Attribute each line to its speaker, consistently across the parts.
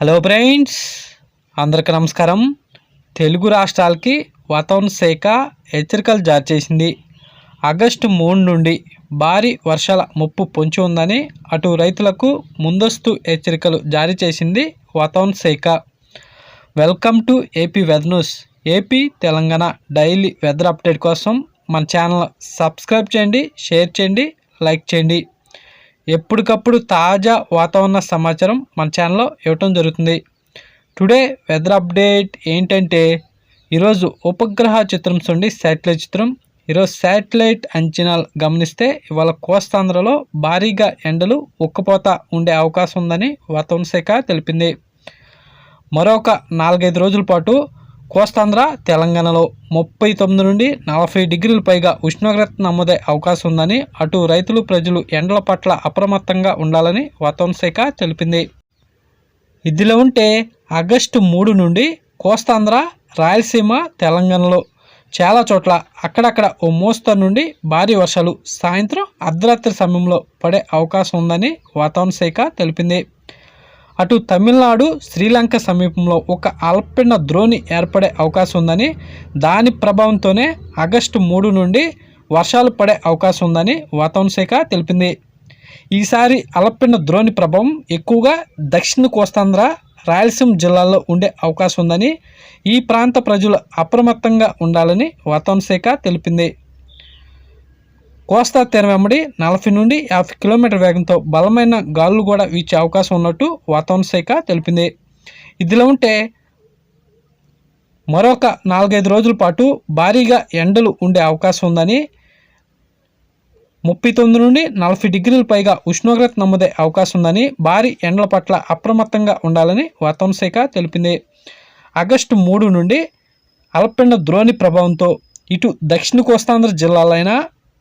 Speaker 1: Hello friends అందరికి నమస్కారం. తెలుగు రాష్ట్రాలకి వాతావరణ శాఖ హెచ్చరికలు జారీ చేసింది. ఆగస్టు మూడు నుండి భారీ వర్షాల ముప్పు పొంచి ఉందని అటు రైతులకు ముందస్తు హెచ్చరికలు జారీ చేసింది వాతావరణ శాఖ. Welcome to AP weather news AP Telangana daily weather update కోసం మన ఛానల్ సబ్స్క్రైబ్ చేయండి షేర్ చేయండి లైక్ చేయండి. ఎప్పటికప్పుడు తాజా వాతావరణ సమాచారం మన ఛానల్లో ఇవ్వటం జరుగుతుంది. టుడే వెదర్ అప్డేట్ ఏంటంటే ఈరోజు ఉపగ్రహ చిత్రం చూడండి శాటిలైట్ చిత్రం. ఈరోజు శాటిలైట్ అంచనాలు గమనిస్తే ఇవాళ కోస్తాంధ్రలో భారీగా ఎండలు ఉక్కపోత ఉండే అవకాశం ఉందని వాతావరణ శాఖ తెలిపింది. మరొక నాలుగైదు రోజుల పాటు కోస్తాంధ్ర తెలంగాణలో ముప్పై తొమ్మిది నుండి నలభై డిగ్రీల పైగా ఉష్ణోగ్రత నమోదే అవకాశం ఉందని అటు రైతులు ప్రజలు ఎండల పట్ల అప్రమత్తంగా ఉండాలని వాతావరణ శాఖ తెలిపింది. ఇదిలో ఉంటే ఆగస్టు మూడు నుండి కోస్తాంధ్ర రాయలసీమ తెలంగాణలో చాలా చోట్ల అక్కడక్కడ ఓ మోస్తరు నుండి భారీ వర్షాలు సాయంత్రం అర్ధరాత్రి సమయంలో పడే అవకాశం ఉందని వాతావరణ శాఖ తెలిపింది. అటు తమిళనాడు శ్రీలంక సమీపంలో ఒక అల్పపీడన ద్రోణి ఏర్పడే అవకాశం ఉందని దాని ప్రభావంతోనే ఆగస్టు మూడు నుండి వర్షాలు పడే అవకాశం ఉందని వాతావరణ శాఖ తెలిపింది. ఈసారి అల్పపీడన ద్రోణి ప్రభావం ఎక్కువగా దక్షిణ కోస్తాంధ్ర రాయలసీమ జిల్లాల్లో ఉండే అవకాశం ఉందని ఈ ప్రాంత ప్రజలు అప్రమత్తంగా ఉండాలని వాతావరణ శాఖ తెలిపింది. కోస్తా తీరం వెంబడి నలభై నుండి యాభై కిలోమీటర్ వేగంతో బలమైన గాలులు కూడా వీచే అవకాశం ఉన్నట్టు వాతావరణ శాఖ తెలిపింది. ఇదిలో ఉంటే మరొక నాలుగైదు రోజుల పాటు భారీగా ఎండలు ఉండే అవకాశం ఉందని ముప్పై తొమ్మిది నుండి నలభై డిగ్రీల పైగా ఉష్ణోగ్రత నమోదే అవకాశం ఉందని భారీ ఎండల పట్ల అప్రమత్తంగా ఉండాలని వాతావరణ శాఖ తెలిపింది. ఆగస్టు మూడు నుండి అల్పపీడన ద్రోణి ప్రభావంతో ఇటు దక్షిణ కోస్తాంధ్ర జిల్లాలైన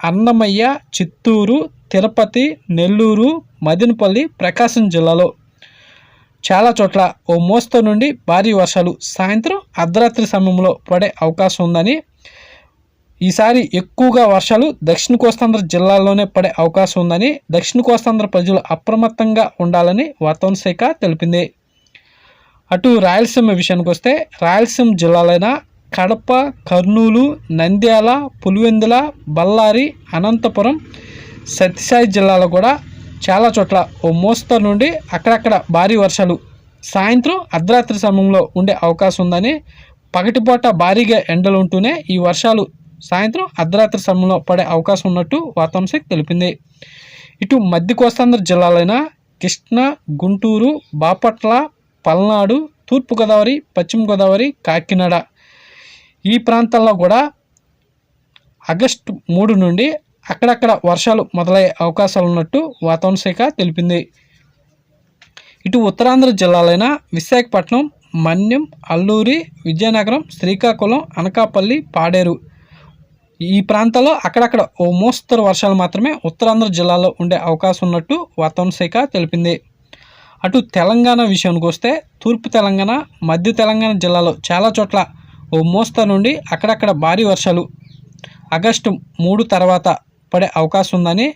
Speaker 1: అన్నమయ్య చిత్తూరు తిరుపతి నెల్లూరు మదినపల్లి ప్రకాశం జిల్లాలో. చాలా చోట్ల ఓ మోస్తరు నుండి భారీ వర్షాలు సాయంత్రం అర్ధరాత్రి సమయంలో పడే అవకాశం ఉందని ఈసారి ఎక్కువగా వర్షాలు దక్షిణ కోస్తాంధ్ర జిల్లాల్లోనే పడే అవకాశం ఉందని దక్షిణ కోస్తాంధ్ర ప్రజలు అప్రమత్తంగా ఉండాలని వాతావరణ శాఖ తెలిపింది. అటు రాయలసీమ విషయానికి వస్తే రాయలసీమ జిల్లాలైన కడప కర్నూలు నంద్యాల పులివెందుల బళ్ళారి అనంతపురం సత్యసాయి జిల్లాలో కూడా చాలా చోట్ల ఓ మోస్తరు నుండి అక్కడక్కడ భారీ వర్షాలు. సాయంత్రం అర్ధరాత్రి సమయంలో ఉండే అవకాశం ఉందని పగటిపూట భారీగా ఎండలు ఉంటూనే ఈ వర్షాలు సాయంత్రం అర్ధరాత్రి సమయంలో పడే అవకాశం ఉన్నట్టు వాతావరణ శాఖ తెలిపింది. ఇటు మధ్య కోస్తాంధ్ర జిల్లాలైన కృష్ణా గుంటూరు బాపట్ల పల్నాడు తూర్పుగోదావరి పశ్చిమ గోదావరి కాకినాడ ఈ ప్రాంతాల్లో కూడా ఆగస్టు మూడు నుండి అక్కడక్కడ వర్షాలు మొదలయ్యే అవకాశాలు ఉన్నట్టు వాతావరణ శాఖ తెలిపింది. ఇటు ఉత్తరాంధ్ర జిల్లాలైన విశాఖపట్నం మన్యం అల్లూరి విజయనగరం శ్రీకాకుళం అనకాపల్లి పాడేరు ఈ ప్రాంతాల్లో అక్కడక్కడ ఓ మోస్తరు వర్షాలు మాత్రమే ఉత్తరాంధ్ర జిల్లాలో ఉండే అవకాశం ఉన్నట్టు వాతావరణ శాఖ తెలిపింది. అటు తెలంగాణ విషయానికి వస్తే తూర్పు తెలంగాణ మధ్య తెలంగాణ జిల్లాలో చాలా చోట్ల ఓ మోస్తరు నుండి అక్కడక్కడ భారీ వర్షాలు. ఆగస్టు మూడు తర్వాత పడే అవకాశం ఉందని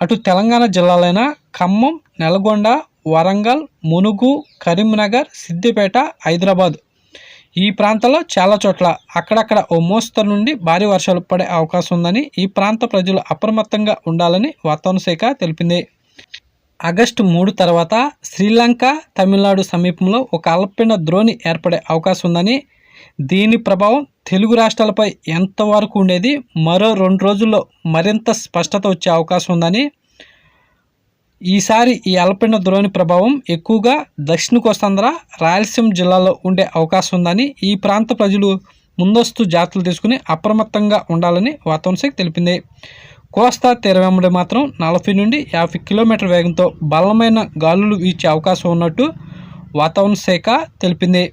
Speaker 1: అటు తెలంగాణ జిల్లాలైన ఖమ్మం నల్గొండ వరంగల్ మునుగు కరీంనగర్ సిద్దిపేట హైదరాబాద్. ఈ ప్రాంతాల్లో చాలా చోట్ల అక్కడక్కడ ఓ మోస్తరు నుండి భారీ వర్షాలు పడే అవకాశం ఉందని ఈ ప్రాంత ప్రజలు అప్రమత్తంగా ఉండాలని వాతావరణ శాఖ తెలిపింది. ఆగస్టు మూడు తర్వాత శ్రీలంక తమిళనాడు సమీపంలో ఒక అల్పపీడన ద్రోణి ఏర్పడే అవకాశం ఉందని దీని ప్రభావం తెలుగు రాష్ట్రాలపై ఎంతవరకు ఉండేది? మరో రెండు రోజుల్లో మరింత స్పష్టత వచ్చే అవకాశం ఉందని. ఈసారి ఈ అల్పపీడన ద్రోణి ప్రభావం ఎక్కువగా దక్షిణ కోస్తాంధ్ర రాయలసీమ జిల్లాలో ఉండే అవకాశం ఉందని ఈ ప్రాంత ప్రజలు ముందస్తు జాగ్రత్తలు తీసుకుని అప్రమత్తంగా ఉండాలని వాతావరణ శాఖ తెలిపింది. కోస్తా తీరవెంబడి మాత్రం నలభై నుండి యాభై కిలోమీటర్ వేగంతో బలమైన గాలులు వీచే అవకాశం ఉన్నట్టు వాతావరణ శాఖ తెలిపింది.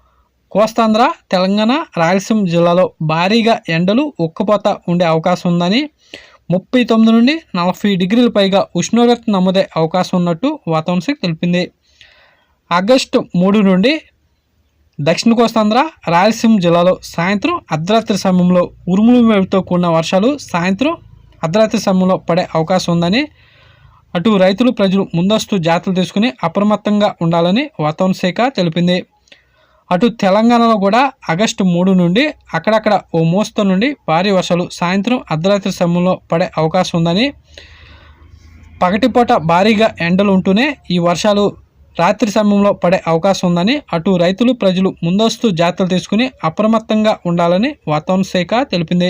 Speaker 1: కోస్తాంధ్ర తెలంగాణ రాయలసీమ జిల్లాలో భారీగా ఎండలు ఉక్కపోత ఉండే అవకాశం ఉందని ముప్పై తొమ్మిది నుండి నలభై డిగ్రీల పైగా ఉష్ణోగ్రత నమోదే అవకాశం ఉన్నట్టు వాతావరణ శాఖ తెలిపింది. ఆగస్టు మూడు నుండి దక్షిణ కోస్తాంధ్ర రాయలసీమ జిల్లాలో సాయంత్రం అర్ధరాత్రి సమయంలో ఉరుములు మేపుతో కూడిన వర్షాలు సాయంత్రం అర్ధరాత్రి సమయంలో పడే అవకాశం ఉందని అటు రైతులు ప్రజలు ముందస్తు జాగ్రత్తలు తీసుకుని అప్రమత్తంగా ఉండాలని వాతావరణ శాఖ తెలిపింది. అటు తెలంగాణలో కూడా ఆగస్టు మూడు నుండి అక్కడక్కడ ఓ మోస్తరు నుండి భారీ వర్షాలు సాయంత్రం అర్ధరాత్రి సమయంలో పడే అవకాశం ఉందని పగటిపూట భారీగా ఎండలు ఉంటూనే ఈ వర్షాలు రాత్రి సమయంలో పడే అవకాశం ఉందని అటు రైతులు ప్రజలు ముందస్తు జాగ్రత్తలు తీసుకుని అప్రమత్తంగా ఉండాలని వాతావరణ శాఖ తెలిపింది.